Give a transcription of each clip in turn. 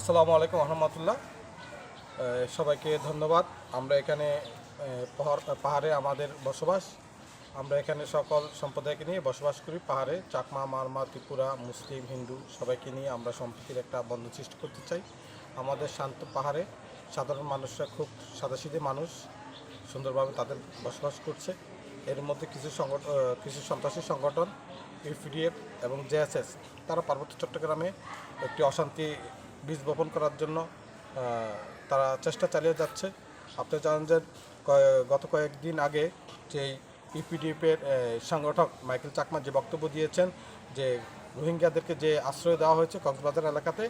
আসসালামু আলাইকুম রহমতুল্লাহ। সবাইকে ধন্যবাদ। আমরা এখানে পাহাড় আমাদের বসবাস। আমরা এখানে সকল সম্প্রদায়কে নিয়ে বসবাস করি পাহাড়ে। চাকমা মারমা ত্রিপুরা, মুসলিম, হিন্দু সবাইকে নিয়ে আমরা সম্প্রীতির একটা বন্ধন সৃষ্টি করতে চাই। আমাদের শান্ত পাহাড়ে সাধারণ মানুষরা খুব সাদাসিধে মানুষ, সুন্দরভাবে তাদের বসবাস করছে। এর মধ্যে কিছু সংগঠন কিছু সন্ত্রাসী সংগঠন, ইউপিডিএফ এবং জেএসএস, তারা পার্বত্য চট্টগ্রামে একটি অশান্তি বীজ বপন করার জন্য তারা চেষ্টা চালিয়ে যাচ্ছে। আপনি জানেন যে গত কয়েকদিন আগে যে ইউপিডিএফের সংগঠক মাইকেল চাকমা যে বক্তব্য দিয়েছেন যে রোহিঙ্গাদেরকে যে আশ্রয় দেওয়া হয়েছে কক্সবাজার এলাকাতে,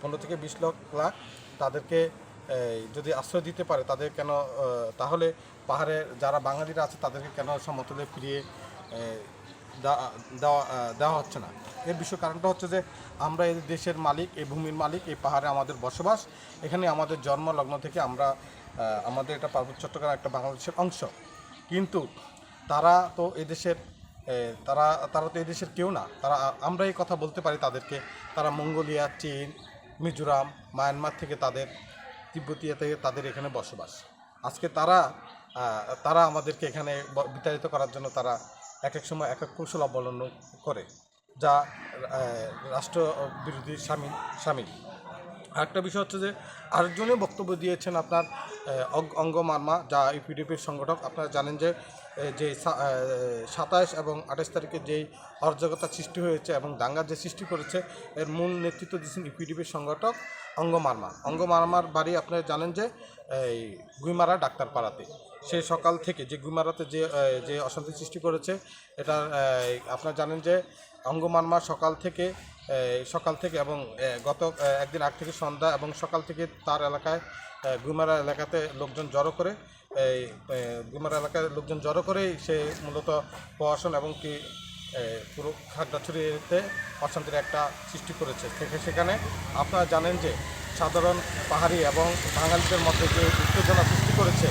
পনেরো থেকে বিশ লাখ লাখ তাদেরকে যদি আশ্রয় দিতে পারে, তাদের কেন তাহলে পাহাড়ে যারা বাঙালিরা আছে তাদেরকে কেন সমতলে ফিরিয়ে দেওয়া- হচ্ছে না। এর বিষয় কারণটা হচ্ছে যে, আমরা এই দেশের মালিক, এই ভূমির মালিক, এই পাহাড়ে আমাদের বসবাস। এখানে আমাদের জন্ম লগ্ন থেকে আমরা আমাদের এটা পার্বত্য চট্টগ্রাম একটা বাংলাদেশের অংশ। কিন্তু তারা তো এদেশের তারা তারা তো এদেশের কেউ না। তারা, আমরা এই কথা বলতে পারি তাদেরকে। তারা মঙ্গোলিয়া, চীন, মিজোরাম, মায়ানমার থেকে তাদের, তিব্বতীয় থেকে তাদের এখানে বসবাস। আজকে তারা তারা আমাদেরকে এখানে বিতাড়িত করার জন্য তারা এক এক সময় এক এক কৌশল অবলম্বন করে, যা রাষ্ট্র বিরোধী সামিল সামিল। আরেকটা বিষয় হচ্ছে যে আরেকজনে বক্তব্য দিয়েছেন আপনার অঙ্গ মার্মা, যা ইউপিডিপির সংগঠক। আপনারা জানেন যে যে সাতাশ এবং আঠাশ তারিখে যেই অরাজকতা সৃষ্টি হয়েছে এবং দাঙ্গা যে সৃষ্টি করেছে, এর মূল নেতৃত্ব দিয়েছেন ইউপিডিপির সংগঠক। অঙ্গ মার্মা অঙ্গ মার্মার বাড়ি আপনারা জানেন যে, এই গুইমারা ডাক্তার পাড়াতে সে সকাল থেকে যে গুইমারাতে যে যে অশান্তি সৃষ্টি করেছে, এটা আপনারা জানেন যে অঙ্গ মার্মা সকাল থেকে সকাল থেকে এবং গত একদিন আগ থেকে সন্ধ্যা এবং সকাল থেকে তার এলাকায় গুমারা এলাকাতে লোকজন জড়ো করে, এই গুমারা এলাকায় লোকজন জড়ো করেই সে মূলত প্রশাসন এবং কি পুরো খাগড়াছড়িতে অশান্তির একটা সৃষ্টি করেছে। থেকে- সেখানে আপনারা জানেন যে সাধারণ পাহাড়ি এবং বাঙালিদের মধ্যে যে উত্তেজনা সৃষ্টি করেছে,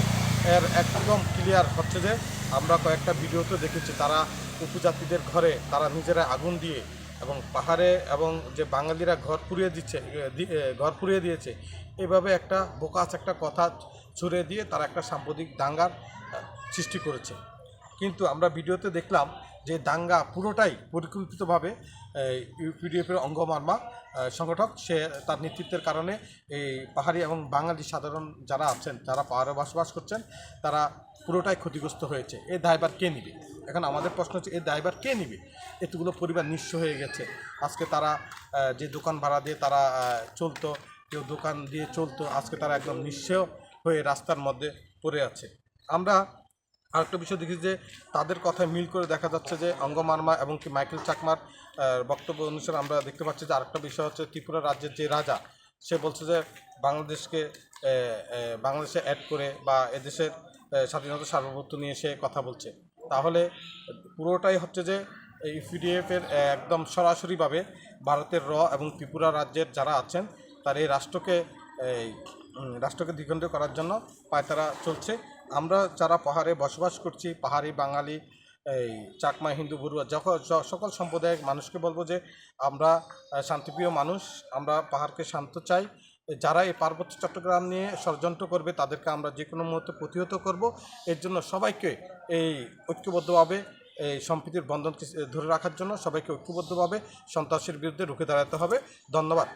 এর একদম ক্লিয়ার হচ্ছে যে আমরা কয়েকটা ভিডিওতে দেখেছি, তারা উপজাতিদের ঘরে তারা নিজেরা আগুন দিয়ে এবং পাহাড়ে এবং যে বাঙালিরা ঘর পুড়িয়ে দিচ্ছে ঘর পুড়িয়ে দিয়েছে, এভাবে একটা বোকাস একটা কথা ছুড়ে দিয়ে তারা একটা সাম্প্রতিক দাঙ্গার সৃষ্টি করেছে। কিন্তু আমরা ভিডিওতে দেখলাম যে দাঙ্গা পুরোটাই পরিকল্পিতভাবে ইউপিডিএফের অঙ্গমার্মা সংগঠক, সে তার নেতৃত্বের কারণে এই পাহাড়ি এবং বাঙালি সাধারণ যারা আছেন যারা পাহাড়ে বসবাস করছেন, তারা পুরোটাই ক্ষতিগ্রস্ত হয়েছে। এই দায়বার কে নিবে? এখন আমাদের প্রশ্ন হচ্ছে এই দায়বার কে নিবে? এতগুলো পরিবার নিঃস্ব হয়ে গেছে। আজকে তারা যে দোকান ভাড়া দিয়ে তারা চলতো, কেউ দোকান দিয়ে চলতো, আজকে তারা একদম নিঃস্ব হয়ে রাস্তার মধ্যে পড়ে আছে। আমরা আরেকটা বিষয় দেখি যে তাদের কথায় মিল করে দেখা যাচ্ছে যে অঙ্গমার্মা এবং কি মাইকেল চাকমার বক্তব্য অনুসারে আমরা দেখতে পাচ্ছি যে আরেকটা বিষয় হচ্ছে ত্রিপুরা রাজ্যের যে রাজা, সে বলছে যে বাংলাদেশকে বাংলাদেশে অ্যাড করে বা এদেশের স্বাধীনতা সার্বভৌমত্ব নিয়ে সে কথা বলছে। তাহলে পুরোটাই হচ্ছে যে এই ইউপিডিএফের একদম সরাসরিভাবে ভারতের র এবং ত্রিপুরা রাজ্যের যারা আছেন, তার এই রাষ্ট্রকে রাষ্ট্রকে দ্বিখণ্ড করার জন্য পায়তারা চলছে। আমরা যারা পাহাড়ে বসবাস করছি, পাহাড়ি বাঙালি, এই চাকমা হিন্দু বড়ুয়া যখন সকল সম্প্রদায়ের মানুষকে বলব যে আমরা শান্তিপ্রিয় মানুষ, আমরা পাহাড়কে শান্ত চাই। যারা এই পার্বত্য চট্টগ্রাম নিয়ে ষড়যন্ত্র করবে, তাদেরকে আমরা যে কোনো মুহূর্তে প্রতিহত করব। এর জন্য সবাইকে এই ঐক্যবদ্ধভাবে, এই সম্প্রীতির বন্ধনকে ধরে রাখার জন্য সবাইকে ঐক্যবদ্ধভাবে সন্ত্রাসের বিরুদ্ধে রুখে দাঁড়াতে হবে। ধন্যবাদ।